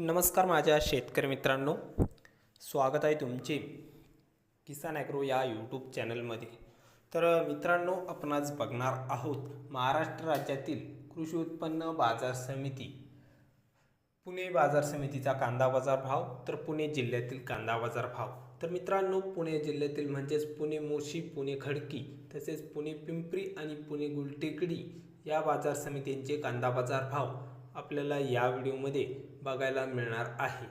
नमस्कार माझ्या शेतकरी मित्रांनो. स्वागत आहे तुमचे किसान ॲग्रो या यूट्यूब चॅनलमध्ये. तर मित्रांनो आपण आज बघणार आहोत महाराष्ट्र राज्यातील कृषी उत्पन्न बाजार समिती. पुणे बाजार समितीचा कांदा बाजार भाव तर पुणे जिल्ह्यातील कांदा बाजार भाव. तर मित्रांनो पुणे जिल्ह्यातील म्हणजेच पुणे मोशी पुणे खडकी तसेच पुणे पिंपरी आणि पुणे गुलटेकडी या बाजार समितींचे कांदा बाजार भाव. आपल्याला या व्हिडिओमध्ये बघायला मिळणार आहे.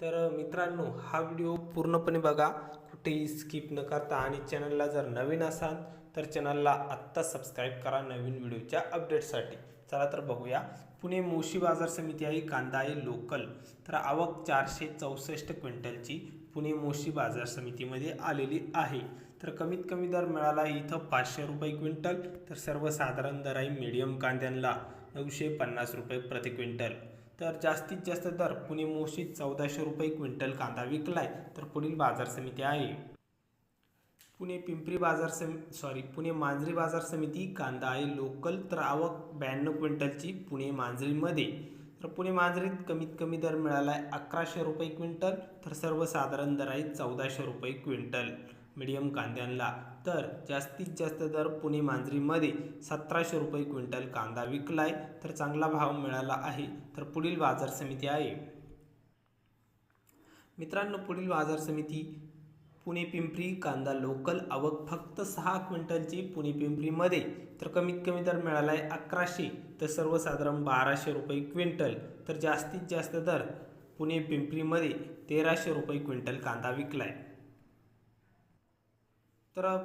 तर मित्रांनो हा व्हिडिओ पूर्णपणे बघा. कुठेही स्किप न करता आणि चॅनलला जर नवीन असाल तर चॅनलला आत्ता सबस्क्राईब करा नवीन व्हिडिओच्या अपडेटसाठी चला तर बघूया. पुणे मोशी बाजार समिती आहे कांदा आहे लोकल. तर आवक चारशे चौसष्ट क्विंटलची पुणे मोशी बाजार समितीमध्ये आलेली आहे. तर कमीत कमी दर मिळाला इथं पाचशे रुपये क्विंटल. तर सर्वसाधारण दर आहे मीडियम कांद्यांना. नऊशे पन्नास रुपये प्रति क्विंटल. तर जास्तीत जास्त दर पुणे मोशीत चौदाशे रुपये क्विंटल कांदा विकलाय तर पुढील बाजार समिती आहे. पुणे पिंपरी बाजार सम सॉरी पुणे मांजरी बाजार समिती कांदा आहे लोकल तर आवक ब्याण्णव क्विंटलची पुणे मांजरीमध्ये. तर पुणे मांजरीत कमीत कमी दर मिळाला आहे अकराशे रुपये क्विंटल तर सर्वसाधारण दर आहे चौदाशे रुपये क्विंटल. मिडियम कांद्यांना. तर जास्तीत जास्त दर पुणे मांजरीमध्ये सतराशे रुपये क्विंटल कांदा विकलाय तर चांगला भाव मिळाला आहे. तर पुढील बाजार समिती आहे. मित्रांनो पुढील बाजार समिती पुणे पिंपरी कांदा लोकल आवक फक्त सहा क्विंटलची पुणे पिंपरीमध्ये. तर कमीत कमी दर मिळाला आहे अकराशे तर सर्वसाधारण बाराशे रुपये क्विंटल. तर जास्तीत जास्त दर पुणे पिंपरीमध्ये तेराशे रुपये क्विंटल कांदा विकलाय. तर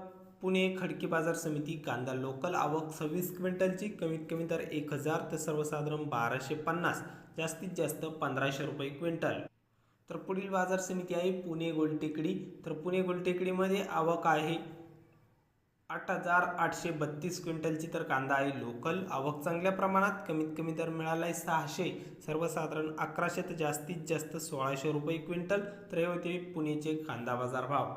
पुणे खडकी बाजार समिती कांदा लोकल आवक सव्वीस क्विंटलची कमीत कमी तर एक हजार तर सर्वसाधारण बाराशे पन्नास जास्तीत जास्त पंधराशे रुपये क्विंटल. तर पुढील बाजार समिती आहे पुणे गोलटेकडी. तर पुणे गोलटेकडीमध्ये आवक आहे आठ हजार आठशे बत्तीस क्विंटलची तर कांदा आहे लोकल. आवक चांगल्या प्रमाणात कमीत कमी दर मिळाला आहे सहाशे सर्वसाधारण अकराशे तर जास्तीत जास्त सोळाशे रुपये क्विंटल. तर हे होते पुणेचे कांदा बाजार भाव.